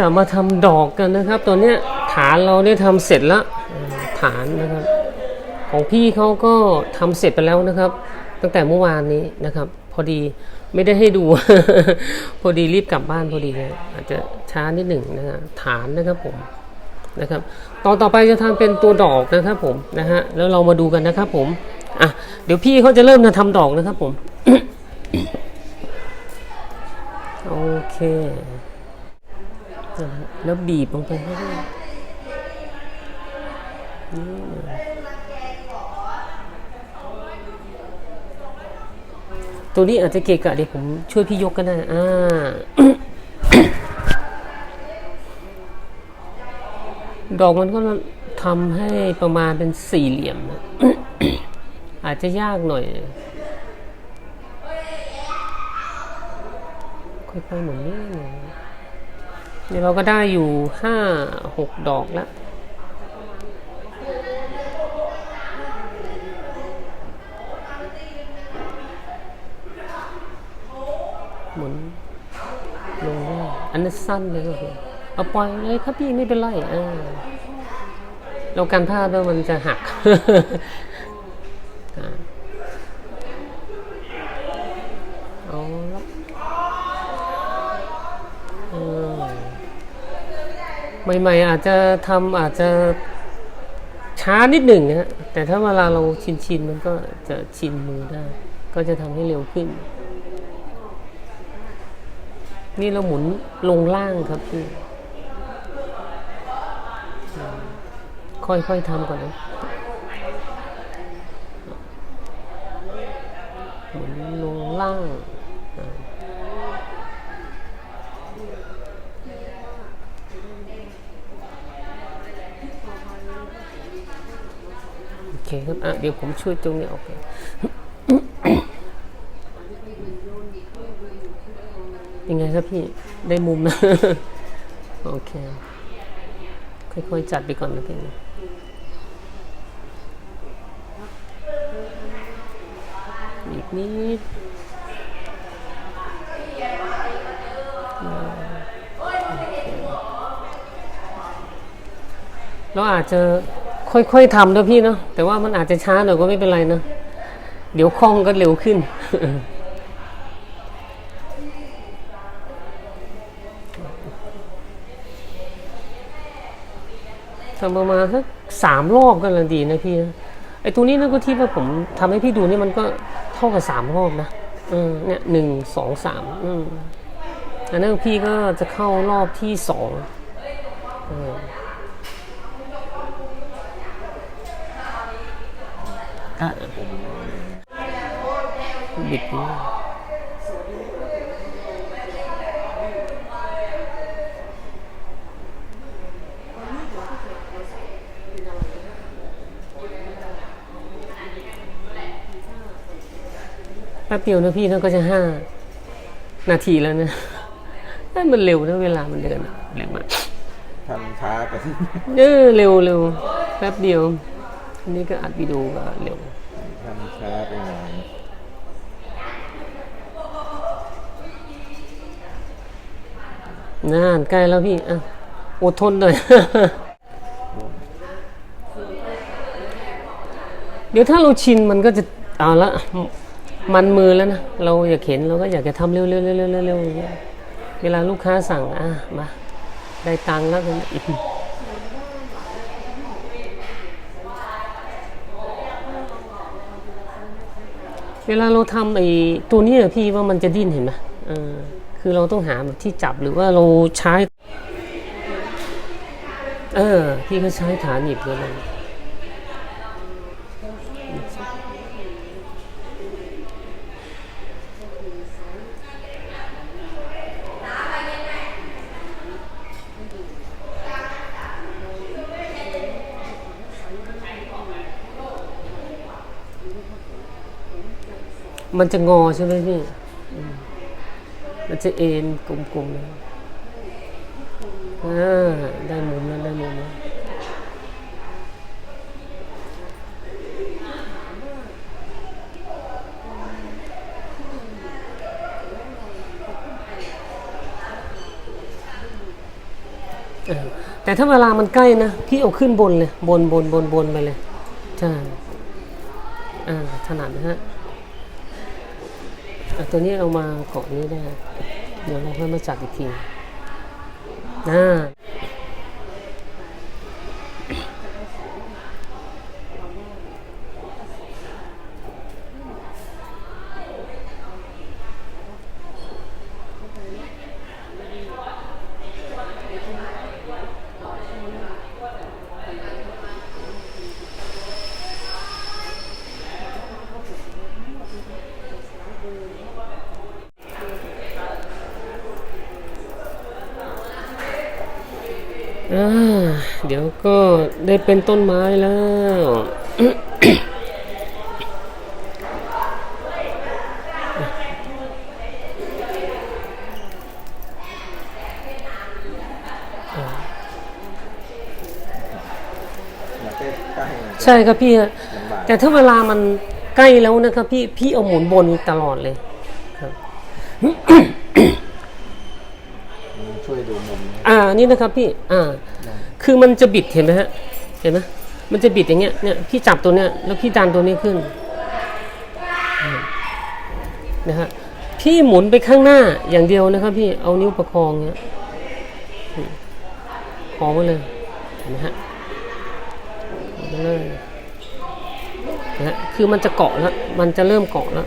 จะมาทำดอกกันนะครับตัวนี้ฐานเราได้ทำเสร็จแล้วฐานนะครับ ของพี่เขาก็ทำเสร็จไปแล้วนะครับ ตั้งแต่เมื่อวานนี้นะครับ พอดีไม่ได้ให้ดู พอดีรีบกลับบ้านพอดีอาจจะช้านิดหนึ่งนะฮะฐานนะครับผมนะครับตอนต่อไปจะทำเป็นตัวดอกนะครับผมนะฮะแล้วเรามาดูกันนะครับผมอะเดี๋ยวพี่เขาจะเริ่มจะทำดอกนะครับผม โอเค นะฮะแล้วบีบลงไปให้ด้วยนี่ตัวนี้อาจจะเกะกะเดี๋ยวผมช่วยพี่ยกก็ได้อ่าดอกมันก็ทำให้ประมาณเป็นสี่เหลี่ยม อาจจะยากหน่อย ค่อยๆหมุนนี่หน่อย เดี๋ยวเราก็ได้อยู่ห้าหกดอกแล้วหมุนลงได้อันนั้นสั้นเลยก็คือเอาปล่อยเลยครับพี่ไม่เป็นไรอ่าเราการพลาดแล้วมันจะหัก อ่าเอาละเออ ใหม่ ๆ อาจจะทำอาจจะช้านิดหนึ่งนะแต่ถ้าเวลาเราชินๆมันก็จะชินมือได้ ก็จะทำให้เร็วขึ้น นี่เราหมุนลงล่างครับพี่ค่อย ๆทำก่อนนะหมุนลงล่างอ่าโอ เคครับอะเดี๋ยวผมช่วยตรงนี้ออกไปยังไงครับพี่ได้มุมนะโอเค ค่อยๆจัดไปก่อนนะพี่นะอีกนิดเราอาจจะ ค่อยๆทำด้วยพี่เนาะแต่ว่ามันอาจจะช้าหน่อยก็ไม่เป็นไรนะเดี๋ยวคล่องก็เร็วขึ้นทำประมาณสักสามรอบกันละดีนะพี่นะไอ้ตัวนี้นะก็ที่ว่าผมทำให้พี่ดูนี่มันก็เท่ากับสามรอบนะเออเนี่ยหนึ่งสองสามอืมอันนั้นพี่ก็จะเข้ารอบที่สองเอออะ บิดนี้แป๊บเดียวนะพี่นั่นก็จะห้านาทีแล้วนะนั่นมันเร็วนะเวลามันเดินอะเร็วมากทำช้าไปเออเร็วเร็วแป๊บเดียวอันนี้ก็อัดวิดีโอก็เร็วทำช้าไปหน่อย น่านใกล้แล้วพี่อะอดทนหน่อย เดี๋ยวถ้าเราชินมันก็จะเอาละมันมือแล้วนะ เราอยากเห็นเราก็อยากจะทำเร็วๆเวๆๆเร็วๆเวลาลูกค้าสั่งอะมา ได้ตังค์แล้วกันเวลาเราทำไอ้ตัวนี้พี่ว่ามันจะดิ้นเห็นไหมเออ คือเราต้องหาแบบที่จับหรือว่าเราใช้ เออพี่ก็ใช้ฐานหนีบด้วยนะมันจะงอใช่ไหมพี่ มันจะเอ็นกลมๆเลยอ่าได้มุมแล้วได้มุมแล้วแต่ถ้าเวลามันใกล้นะ พี่เอาขึ้นบนเลย บนบนบนบนไปเลย ใช่ อ่า ถนัดนะฮะ ตัวนี้เอามาเกาะนี้ได้ เดี๋ยวเราค่อยมาจัดอีกทีน่า เดี๋ยวก็ได้เป็นต้นไม้แล้วใช่ครับพี่ แต่ถ้าเวลามันใกล้แล้วนะครับพี่พี่เอาหมุนบนตลอดเลยครับ มันช่วยดูมุม นะอ่านี่นะครับพี่อ่าคือมันจะบิดเห็นไหมฮะเห็นไหมมันจะบิดอย่างเงี้ยเนี่ยพี่จับตัวเนี้ยแล้วพี่ดันตัวนี้ขึ้นนะฮะพี่หมุนไปข้างหน้าอย่างเดียวนะครับ พี่เอานิ้วประคองเงี้ยคองไว้เลยเห็นไหมฮะนไปเลยนะฮะคือมันจะเกาะแล้วมันจะเริ่มเกาะแล้ว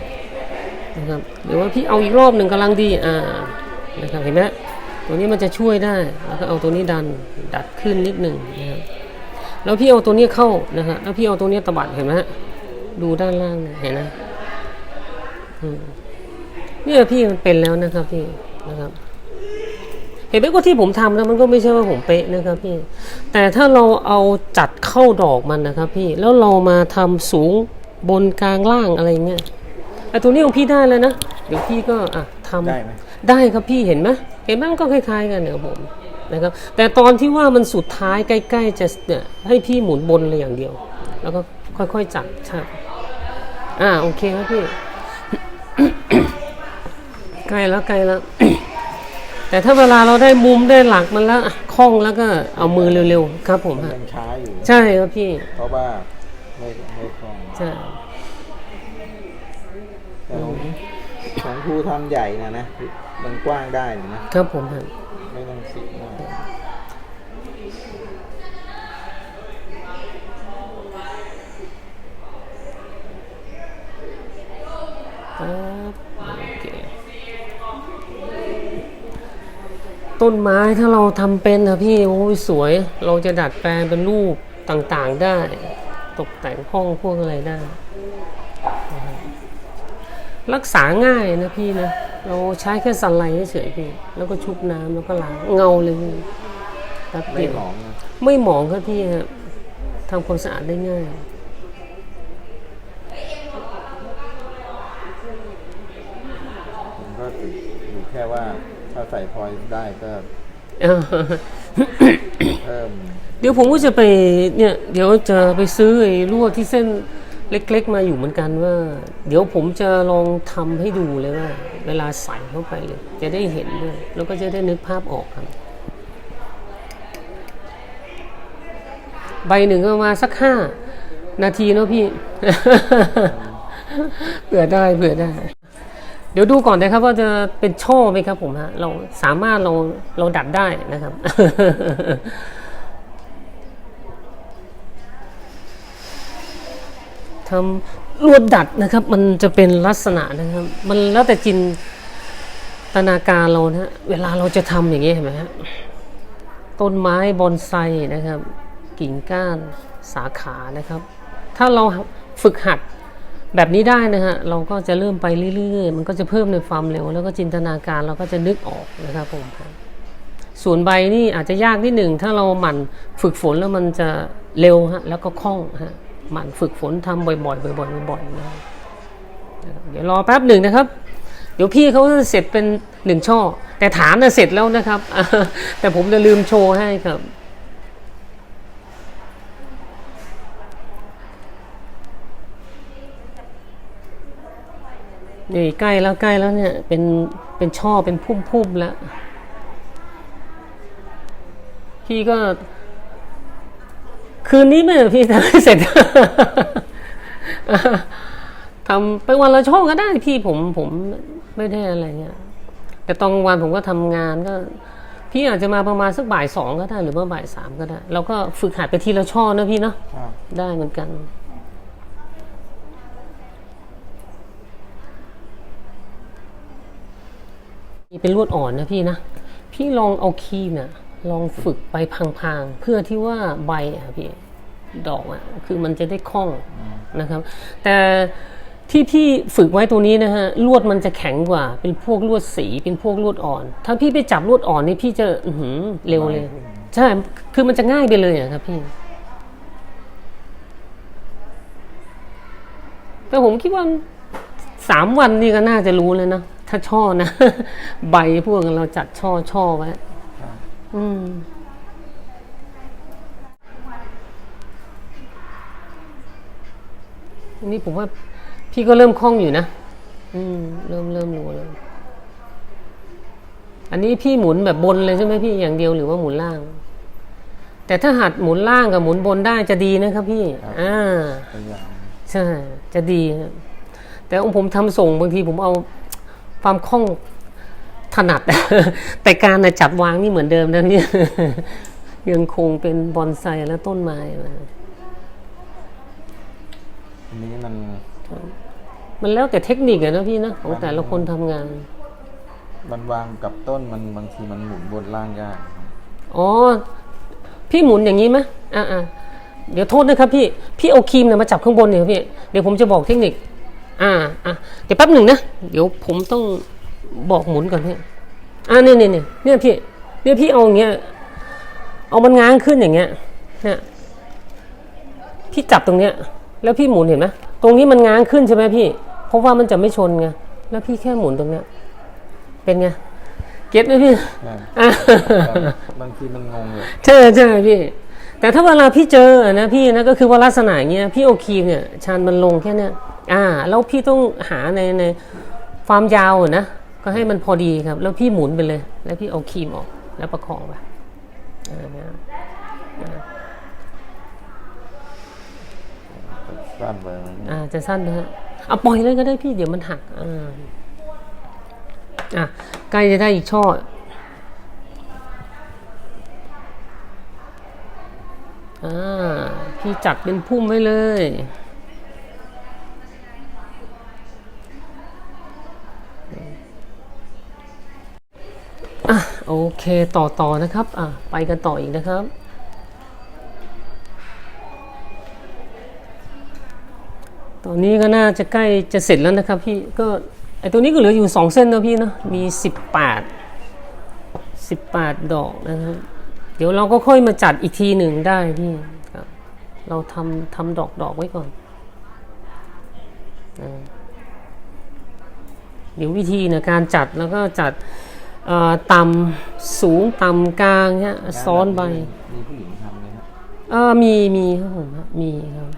นะครับหรือว่าพี่เอาอีกรอบหนึ่งกำลังดีอ่านะครับเห็นไหม ตัวนี้มันจะช่วยได้ แล้วก็เอาตัวนี้ดันดัดขึ้นนิดหนึ่งนะครับแล้วพี่เอาตัวนี้เข้านะฮะแล้วพี่เอาตัวนี้ตบัดเห็นไหมฮะดูด้านล่างเนี่ยเห็นนะอืมเนี่ยพี่มันเป็นแล้วนะครับพี่นะครับ เห็นไหมว่าที่ผมทำนะมันก็ไม่ใช่ว่าผมเป๊ะนะครับพี่ แต่ถ้าเราเอาจัดเข้าดอกมันนะครับ พี่แล้วเรามาทำสูงบนกลางล่างอะไรเงี้ยไอ้ตัวนี้ของพี่ได้แล้วนะเดี๋ยวพี่ก็อะทำได้ไหมได้ครับพี่เห็นไหม เห็นไหมมันก็คล้าย ๆ กันเนี่ยครับผมนะครับแต่ตอนที่ว่ามันสุดท้ายใกล้ๆจะเนี่ยให้พี่หมุนบนเลยอย่างเดียว แล้วก็ค่อยๆจับใช่อ่าโอเคครับพี่ใกล้แล้วใกล้แล้ว แต่ถ้าเวลาเราได้มุมได้หลักมันแล้วอะคล่องแล้วก็เอามือเร็วๆครับ ผมมันฮะยังช้าอยู่ใช่ครับพี่ เพราะว่าไม่ไม่คล่องใช่แต่ของของครูทำใหญ่นะนะ มันกว้างได้นะครับผมฮะไม่ต้องสิมากต้นไม้ถ้าเราทำเป็นนะพี่โอ้ยสวยเราจะดัดแปลงเป็นรูปต่างๆได้ ตกแต่งห้องพวกอะไรได้ รับรักษาง่ายนะพี่นะ เราใช้แค่สันไลท์เฉยๆพี่ แล้วก็ชุบน้ำแล้วก็ล้างเงาเลยพี่แป๊บไม่เดียวหมองนะไม่หมองครับพี่ครับทำความสะอาดได้ง่ายผมก็ติดอยู่แค่ว่าถ้าใส่พลอยได้ก็เพิ่มเดี๋ยวผมก็จะไปเนี่ย เดี๋ยวจะไปซื้อไอ้ลวดที่เส้น เล็ก ๆ มาอยู่เหมือนกันว่า เดี๋ยวผมจะลองทำให้ดูเลยว่า เวลาใส่เข้าไปเลยจะได้เห็นด้วยแล้วก็จะได้นึกภาพออกครับ ใบหนึ่งก็ประมาณสักห้านาทีเนาะพี่เผื่อได้เผื่อได้ เดี๋ยวดูก่อนนะครับว่าจะเป็นช่อไหมครับผมฮะเราสามารถเราเราดัดได้นะครับ ทำลวดดัดนะครับ มันจะเป็นลักษณะนะครับ มันแล้วแต่จินตนาการเรานะฮะเวลาเราจะทำอย่างนี้เห็นไหมฮะต้นไม้บอนไซนะครับ กิ่งก้านสาขานะครับ ถ้าเราฝึกหัดแบบนี้ได้นะฮะเราก็จะเริ่มไปเรื่อยๆ มันก็จะเพิ่มในความเร็ว แล้วก็จินตนาการเราก็จะนึกออกนะครับผมครับส่วนใบนี่อาจจะยากนิดหนึ่งถ้าเราหมั่นฝึกฝนแล้วมันจะเร็วฮะแล้วก็คล่องฮะ หมั่นฝึกฝนทำบ่อยๆบ่อยๆบ่อยๆนะเดี๋ยวรอแป๊บหนึ่งนะครับ เดี๋ยวพี่เขาจะเสร็จเป็นหนึ่งช่อ แต่ฐานน่ะเสร็จแล้วนะครับ แต่ผมจะลืมโชว์ให้ครับนี่ใกล้แล้วใกล้แล้วเนี่ยเป็นเป็นช่อเป็นพุ่มๆแล้วพี่ก็ คืนนี้ไหมพี่ทำให้เสร็จทำไปวันละช่องก็ได้พี่ผมผมไม่ได้อะไรเงี้ยแต่ตอนกลางวันผมก็ทำงานก็ พี่อาจจะมาประมาณสักบ่ายสองก็ได้ หรือว่าบ่ายสามก็ได้เราก็ฝึกหัดไปทีละช่อนะพี่เนาะครับได้เหมือนกันนี่เป็นลวดอ่อนนะพี่นะ พี่ลองเอาครีมเนี่ย ลองฝึกไปพังๆ เพื่อที่ว่าใบอะพี่ดอกอะคือมันจะได้คล่องนะครับ แต่ที่พี่ฝึกไว้ตัวนี้นะฮะลวดมันจะแข็งกว่า เป็นพวกลวดสีเป็นพวกลวดอ่อน ถ้าพี่ไปจับลวดอ่อนนี่พี่จะอื้อหือเร็วเลย ใช่ คือมันจะง่ายไปเลยอะครับพี่ แต่ผมคิดว่าสามวันนี่ก็น่าจะรู้เลยนะ ถ้าช่อนะ ใบพวกเราจัดช่อช่อไว้ครับ อืมอันนี้ผมว่าพี่ก็เริ่มคล่องอยู่นะ อืม เริ่มเริ่มรู้แล้ว อันนี้พี่หมุนแบบบนเลยใช่ไหมพี่อย่างเดียวหรือว่าหมุนล่าง แต่ถ้าหัดหมุนล่างกับหมุนบนได้จะดีนะครับพี่ อ่าตัวอย่างใช่ จะดีครับแต่ของผมทำส่งบางทีผมเอาความคล่อง ถนัด แต่การนะจับวางนี่เหมือนเดิมนะพี่ยังคงเป็นบอนไซและต้นไม้นะอันนี้มัน มันแล้วแต่เทคนิคอะนะพี่นะของแต่ละคนทำงาน มันวางกับต้นมันบางทีมันหมุนบนล่างยาก อ๋อ พี่หมุนอย่างนี้ไหมอ่าอ่าเดี๋ยวโทษนะครับพี่ พี่เอาครีมเนี่ยมาจับข้างบนเนี่ยพี่ เดี๋ยวผมจะบอกเทคนิค อ่า อะ เดี๋ยวแป๊บหนึ่งนะ เดี๋ยวผมต้อง บอกหมุนก่อนพี่อ่าเนี่ยเนี่ยเนี่ยเนี่ยพี่เนี่ยพี่เอาอย่างเงี้ยเอามันง้างขึ้นอย่างเงี้ยเนี่ยพี่จับตรงเนี้ย แล้วพี่หมุนเห็นไหมตรงนี้มันง้างขึ้นใช่ไหมพี่ เพราะว่ามันจะไม่ชนไงแล้วพี่แค่หมุนตรงเนี้ย เป็นไงเก็ตไหมพี่ใช่อ่าแต่บางทีมันงงเลยใช่ใช่พี่ แต่ถ้าเวลาพี่เจอนะพี่นะก็คือว่าลักษณะอย่างเงี้ยพี่เอาครีมเนี่ยชันมันลงแค่เนี้ยอ่า แล้วพี่ต้องหาในในความยาวอะนะ ก็ให้มันพอดีครับ แล้วพี่หมุนไปเลย แล้วพี่เอาครีมออก แล้วประคองไปอ่าเนี่ยสั้นไปมันอ่าจะสั้นนะฮะเอาปล่อยเลยก็ได้พี่เดี๋ยวมันหักอ่าอะใกล้จะได้อีกช่ออ่าพี่จัดเป็นพุ่มไว้เลย อะ โอเคต่อต่อนะครับอะไปกันต่ออีกนะครับ ตอนนี้ก็น่าจะใกล้จะเสร็จแล้วนะครับพี่ก็ไอตัวนี้ก็เหลืออยู่สองเส้นนะพี่เนาะมีสิบแปดสิบแปดดอกนะครับ เดี๋ยวเราก็ค่อยมาจัดอีกทีหนึ่งได้พี่ครับเราทำทำดอกดอกไว้ก่อนอเดี๋ยววิธีในการจัดแล้วก็จัด ต่ำสูงต่ำกลางเนี่ยซ้อนใบมีผู้หญิงทำไหมครับอ่ามีมีครับผมฮะมีครับ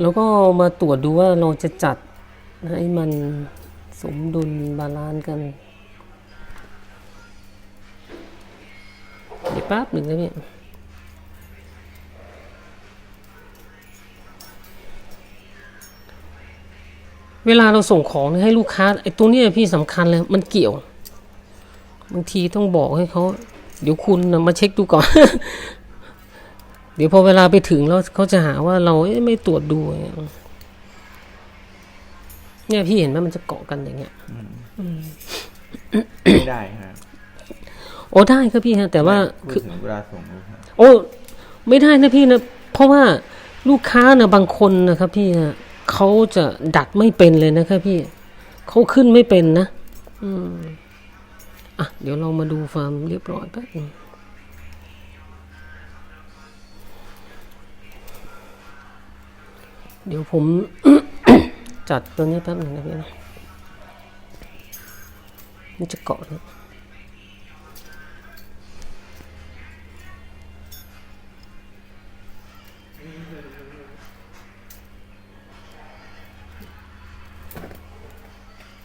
แล้วก็มาตรวจดูว่าเราจะจัดให้มันสมดุลบาลานซ์กันเดี๋ยวแป๊บหนึ่งนะพี่ เวลาเราส่งของให้ลูกค้าไอ้ตัวเนี้ยพี่สำคัญเลย มันเกี่ยวบางทีต้องบอกให้เขาเดี๋ยวคุณนะมาเช็คดูก่อน เดี๋ยวพอเวลาไปถึงแล้วเขาจะหาว่าเราเอ๊ะไม่ตรวจดูอย่างเงี้ยเนี่ยพี่เห็นไหมมันจะเกาะกันอย่างเงี้ยไม่ได้ครับโอ้ได้ครับพี่ฮะ แต่ว่าพูคืดอถึงเวลาส่งลูกค้าโอ้ ไม่ได้นะพี่นะ เพราะว่าลูกค้านะบางคนนะครับพี่นะ เขาจะดัดไม่เป็นเลยนะครับพี่เขาขึ้นไม่เป็นนะ อืมอะ เดี๋ยวเรามาดูฟาร์มเรียบร้อยแป๊บนึงเดี๋ยวผมจัดตัวนี้แป๊บหนึ่งนะพี่นะมันจะเกาะนะ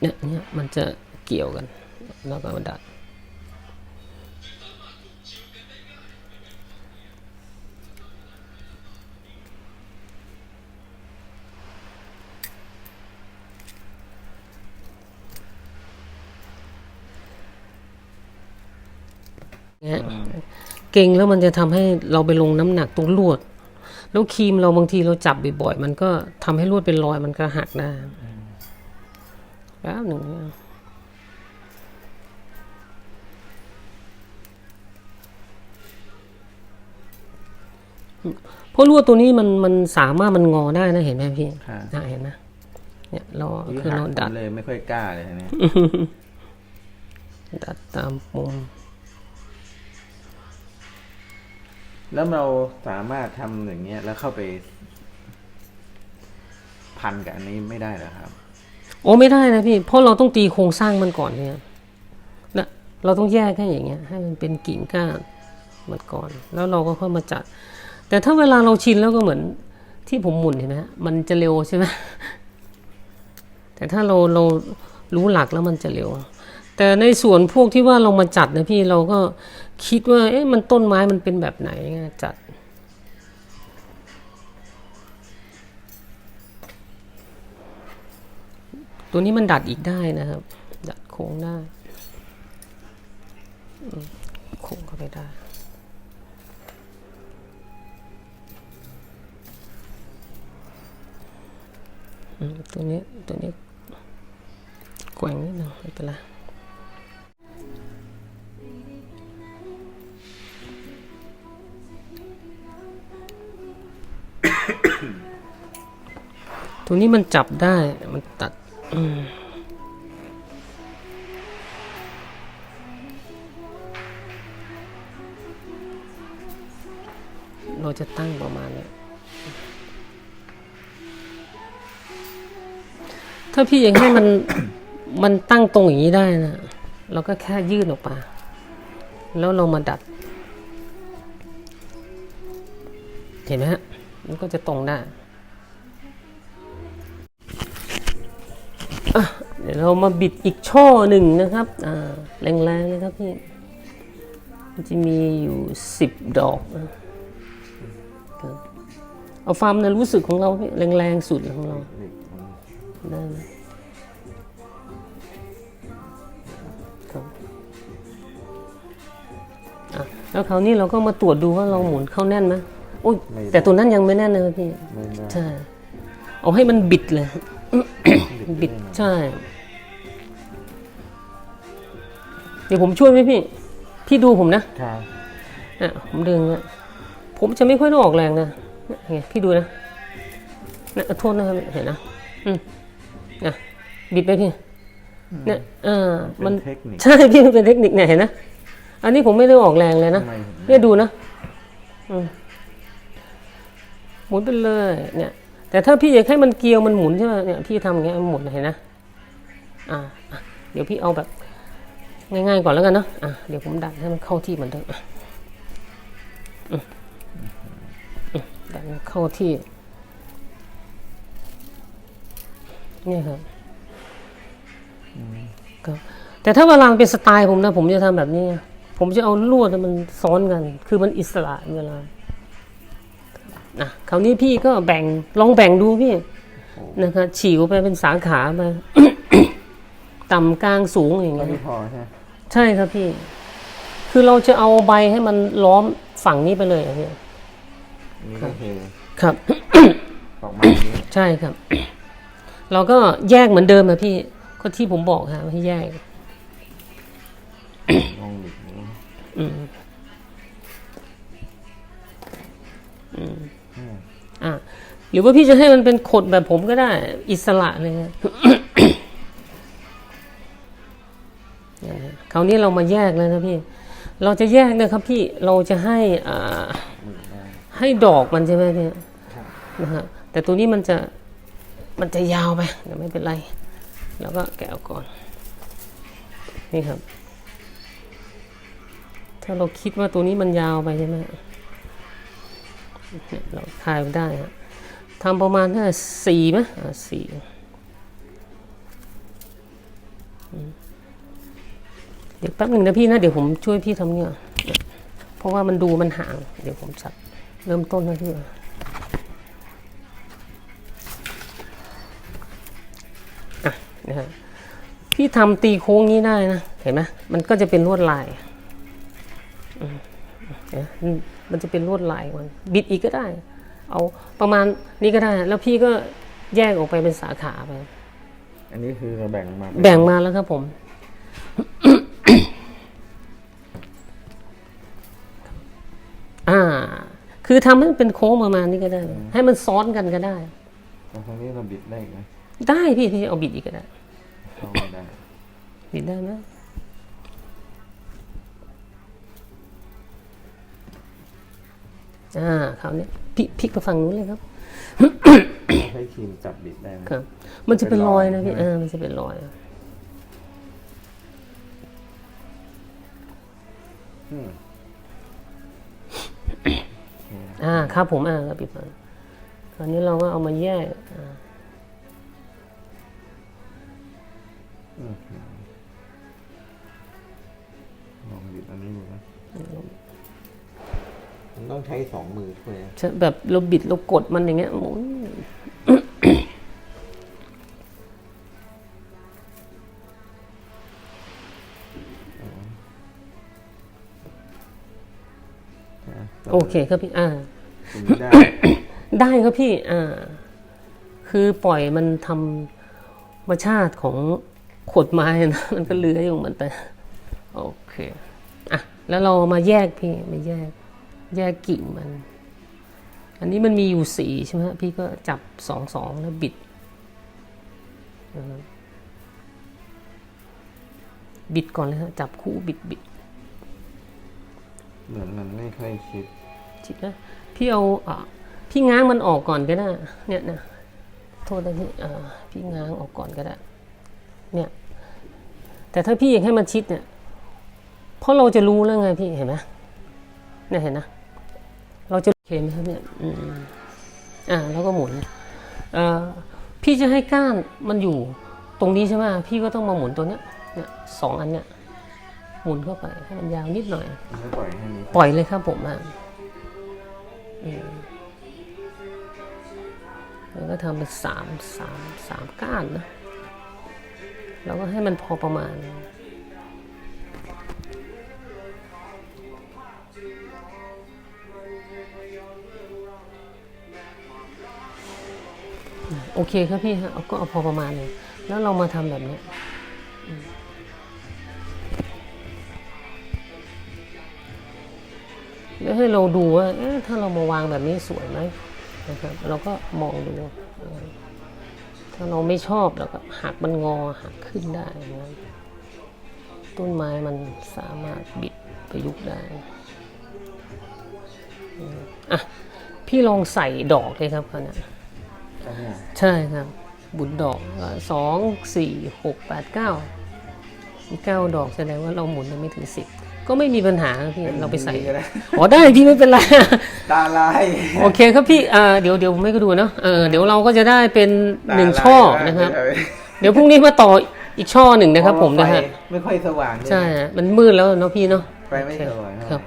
เนี่ยเนี่ยมันจะเกี่ยวกัน แล้วก็ดัดนะเก่งแล้วมันจะทำให้เราไปลงน้ำหนักตรงลวด แล้วครีมเราบางทีเราจับบ่อยๆมันก็ทำให้ลวดเป็นรอยมันก็หักได้ ป๊บหนึ่งเนี่ยเพราะลวดตัวนี้มันมันสามารถมันงอได้นะเห็นไหมพี่ค่ะน่าเห็นนะเนี่ยเรายืคือเราดัดเลยไม่ค่อยกล้าเลยเนี่ยดัดตามมุมแล้วเราสามารถทำอย่างเงี้ยแล้วเข้าไป พันกับอันนี้ไม่ได้เหรอครับ โอ้ไม่ได้นะพี่ เพราะเราต้องตีโครงสร้างมันก่อนเนี่ยนะเราต้องแยกให้อย่างเงี้ย ให้มันเป็นกิ่งก้านมันก่อน แล้วเราก็ค่อยมาจัด แต่ถ้าเวลาเราชินแล้วก็เหมือนที่ผมหมุนเห็นไหมมันจะเร็วใช่ไหมแต่ถ้าเราเรารู้หลักแล้วมันจะเร็ว แต่ในส่วนพวกที่ว่าเรามาจัดนะพี่เราก็คิดว่า เอ๊ะมันต้นไม้มันเป็นแบบไหนจัด ตัวนี้มันดัดอีกได้นะครับ ดัดโค้งได้โค้งเข้าไปได้ตัวนี้ตัวนี้แกว่งนิดหนึงไม่เป็นไรตัวนี้มันจับได้ มันตัด อืมเราจะตั้งประมาณนี้ถ้าพี่ยังให้มันมันตั้งตรงอย่างนี้ได้นะเราก็แค่ยื่นออกมาแล้วเรามาดัด เห็นไหมฮะ มันก็จะตรงได้ เดี๋ยวเรามาบิดอีกช่อหนึ่งนะครับอ่าแรงๆเลยครับพี่มันจะมีอยู่สิบดอกนะครับเอาความในรู้สึกของเราพี่แรงๆสุดของเราได้ไหมครับอะแล้วคราวนี้เราก็มาตรวจดูว่าเราหมุนเข้าแน่นไหมโอ้ยไม่ได้แต่ตัวนั้นยังไม่แน่นเลยพี่ไม่ได้ใช่เอาให้มันบิดเลย บิดใช่ เดี๋ยวผมช่วยไหมพี่ พี่ดูผมนะครับเนี่ยผมดึงอะผมจะไม่ค่อยต้องออกแรงนะเนี่ยไงพี่ดูนะเนี่ยโทษนะครับเห็นนะอืมเนี่ยบิดไปพี่เนี่ยเออมัมันนเทคนิคใช่พี่มันเป็นเทคนิคเนี่ยเห็นนะอันนี้ผมไม่ได้ออกแรงเลยนะทำไมเนี่ยดูนะอืมหมุนไปเลยเนี่ย แต่ถ้าพี่อยากให้มันเกลียวมันหมุนใช่ไหมเนี่ยพี่ทำอย่างเงี้ยมันหมุนเห็นนะอ่าเดี๋ยวพี่เอาแบบง่ายๆก่อนแล้วกันเนาะอะเดี๋ยวผมดันให้มันเข้าที่เหมือนเดิมอะอืมอืมดันให้เข้าที่นี่ครับครับแต่ถ้าเวลานเป็นสไตล์ผมนะผมจะทำแบบนี้ ผมจะเอาลวดมันซ้อนกัน คือมันอิสระเวลา นะคราวนี้พี่ก็แบ่งลองแบ่งดูพี่นะคะฉีกไปเป็นสาขาไปต่ำกลางสูงอย่างก็เงี้ยไม่พอใช่ไหมใช่ครับพี่ คือเราจะเอาใบให้มันล้อมฝั่งนี้ไปเลยอะพี่อันนี่ก็คือครับออกมาอย่างนี้ใช่ครับ เราก็แยกเหมือนเดิมอะพี่ ก็ที่ผมบอกค่ะให้แยกลองหลีกนี้อืมอ่ หรือว่าพี่จะให้มันเป็นขดแบบผมก็ได้ อิสระเลยคราวนี้เรามาแยกแล้วนะพี่ เราจะแยกนะครับพี่เราจะให้อ่าให้ดอกมันใช่ไหมพี่ครับนะฮะแต่ตัวนี้มันจะมันจะยาวไปเดี๋ยวไม่เป็นไร แล้วก็แกะออกก่อน นี่ครับ ถ้าเราคิดว่าตัวนี้มันยาวไปใช่ไหม เราทายได้ฮะทำประมาณแค่สี่ไหมอ่าสี่เดี๋ยวแป๊บหนึ่งนะพี่นะ เดี๋ยวผมช่วยพี่ทำเนี่ย เพราะว่ามันดูมันห่าง เดี๋ยวผมจัดเริ่มต้นนะพี่อะนะฮะพี่ทำตีโค้งนี้ได้นะ เห็นไหมมันก็จะเป็นลวดลายอืมนะอื มมันจะเป็นลวดลายมันบิดอีกก็ได้ เอาประมาณนี้ก็ได้ แล้วพี่ก็แยกออกไปเป็นสาขาไปอันนี้คือเราแบ่งมาแบ่งมาแล้วครับผม อ่า คือทำให้มันเป็นโค้งประมาณนี้ก็ได้ ให้มันซ้อนกันก็ได้แล้วครั้งนี้เราบิดได้อีกไหมได้พี่พี่เอาบิดอีกก็ได้เข้าไม่ได้บิดได้ไห อ่าคราวนี้พลิกพลิกไปฝั่งนู้นเลยครับ ใช้ครีมจับบิดได้ไหม ครับ มันจะเป็นรอยนะพี่เป็นรอยเออมันจะเป็นรอยอืมอ่า ครับผม อ่าครับปิดมันคราวนี้เราก็เอามาแยกอ่าลองบิดอันนี้ดูนะ มันต้องใช้สองมือช่วยนะใช่แบบเราบิดเรากดมันอย่างเงี้ยหมุนโอเคครับพี่ อ่าตรงนี้ได้ได้ครับพี่ อ่า คือปล่อยมันทำธรรมชาติของขดไม้นะมันก็เลื้อยของมันไป โอเค อะ แล้วเรามาแยกพี่มาแยก แยกกิ่งมัน อันนี้มันมีอยู่สีใช่ไหมฮะพี่ก็จับสองสองแล้วบิดอืมบิดก่อนเลยฮะ จับคู่บิดบิดเหมือนมันไม่ค่อยคิดจิบนะพี่เอาอะพี่ง้างมันออกก่อนก็ได้ เนี่ยนะ โทษนะพี่อ่าพี่ง้างออกก่อนก็ได้ เนี่ย แต่ถ้าพี่อยากให้มันชิดเนี่ย เพราะเราจะรู้แล้วไงพี่ เห็นไหมเนี่ยเห็นนะ เราจะโอเคไหมครับเนี่ยอืมอ่าแล้วก็หมุนเอ่อพี่จะให้ก้านมันอยู่ตรงนี้ใช่ไหมพี่ก็ต้องมาหมุนตัวเนี้ยเนี่ยสองอันเนี่ยหมุนเข้าไปให้มันยาวนิดหน่อย ไม่ปล่อยให้นี้ปล่อยเลยครับผมอะอืมแล้วก็ทำเป็นสามสามสามก้านนะแล้วก็ให้มันพอประมาณ โอเคครับพี่ฮะเอาก็เอาพอประมาณเลยแล้วเรามาทำแบบเนี้ยแล้วให้เราดูว่าถ้าเรามาวางแบบนี้สวยไหมนะครับ เราก็มองดู ถ้าเราไม่ชอบเราก็หักมันงอหักขึ้นได้นะต้นไม้มันสามารถบิดประยุกต์ได้อะพี่ลองใส่ดอกเลยครับครา วเนี้ยก็เนี่ยใช่ครับ บุญดอกสองสี่หกแปดเก้ามีเก้าดอกแสดงว่าเราหมุนยังไม่ถึงสิบก็ไม่มีปัญหาครับพี่เราไปใส่ก็ได้อ๋อได้พี่ไม่เป็นไรตาลายโอเคครับพี่อ่าเดี๋ยวเดี๋ยวผมให้ก็ดูเนาะเออเดี๋ยวเราก็จะได้เป็นหนึ่งตาลายช่อนะครับ เดี๋ยวพรุ่งนี้มาต่ออีกช่อหนึ่งนะครับ ผมนะฮะไฟไม่ค่อยสว่างด้วยใช่ฮะมันมืดแล้วเนาะพี่เนาะไฟไม่สว่างเท่าไหครับ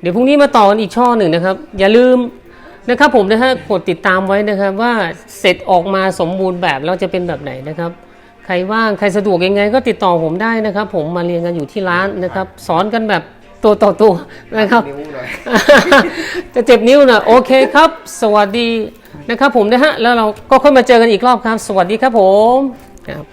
เดี๋ยวพรุ่งนี้มาต่อกันอีกช่อหนึ่งนะครับ อย่าลืม นะครับผมนะฮะกดติดตามไว้นะครับว่าเสร็จออกมาสมบูรณ์แบบแล้วจะเป็นแบบไหนนะครับ ใครว่างใครสะดวกยังไงก็ติดต่อผมได้นะครับ ผมมาเรียนกันอยู่ที่ร้านนะครับ สอนกันแบบตัวต่อตัวนะครับนิ้วหน่อยจะเจ็บนิ้วนะโอเคครับ สวัสดีนะครับผมนะฮะแล้วเราก็ค่อยมาเจอกันอีกรอบครับ สวัสดีครับผมครับ